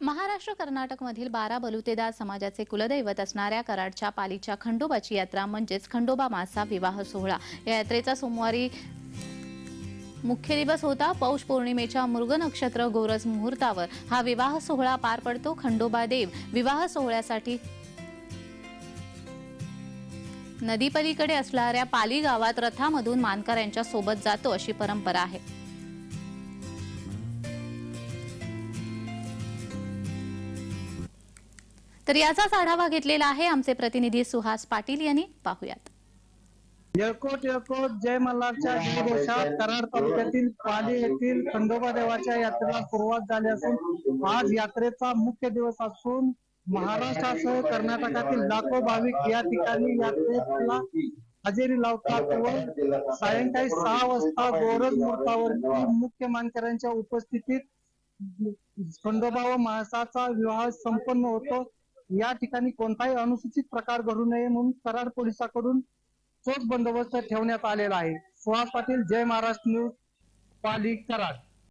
महाराष्ट्र कर्नाटकमधील बारा बलुतेदार समाजाचे कुलदैवत असणाऱ्या कराडच्या पालीच्या खंडोबाची यात्रा म्हणजेच खंडोबा मासा विवाह सोहळा. या यात्रेचा सोमवारी मुख्य दिवस होता. पौष पौर्णिमेच्या मृग नक्षत्र गोरज मुहूर्तावर. हा विवाह सोहळा पार पडतो. खंडोबा देव विवाह सोहळ्यासाठी नदीपलीकडे असणाऱ्या पाली गावात रथामधून मानकऱ्यांच्या सोबत जातो अशी परंपरा आहे. तर याचाच आढावा घेतलेला आहे आमचे प्रतिनिधी सुहास पाटील यांनी. पाहूयात. येळकोट येळकोट जय मल्हारच्या जयघोषात कराड तालुक्यातील पाली येथील खंडोबा देवाच्या यात्रेला सुरुवात झाली असून आज यात्रेचा मुख्य दिवस असून महाराष्ट्रासह कर्नाटकातील लाखो भाविक या ठिकाणी यात्रेला हजेरी लावतात व सायंकाळी सहा वाजता गोरज मुहूर्तावरती मुख्य मानकऱ्यांच्या उपस्थितीत खंडोबा व माणसाचा विवाह संपन्न होतो. या ठिकाणी कोणताही अनुसूचित प्रकार घडू नये म्हणून कराड पोलिसांकडून चोख बंदोबस्त ठेवण्यात आलेला आहे. सुहास पाटील जय महाराष्ट्र न्यूज पाली कराड.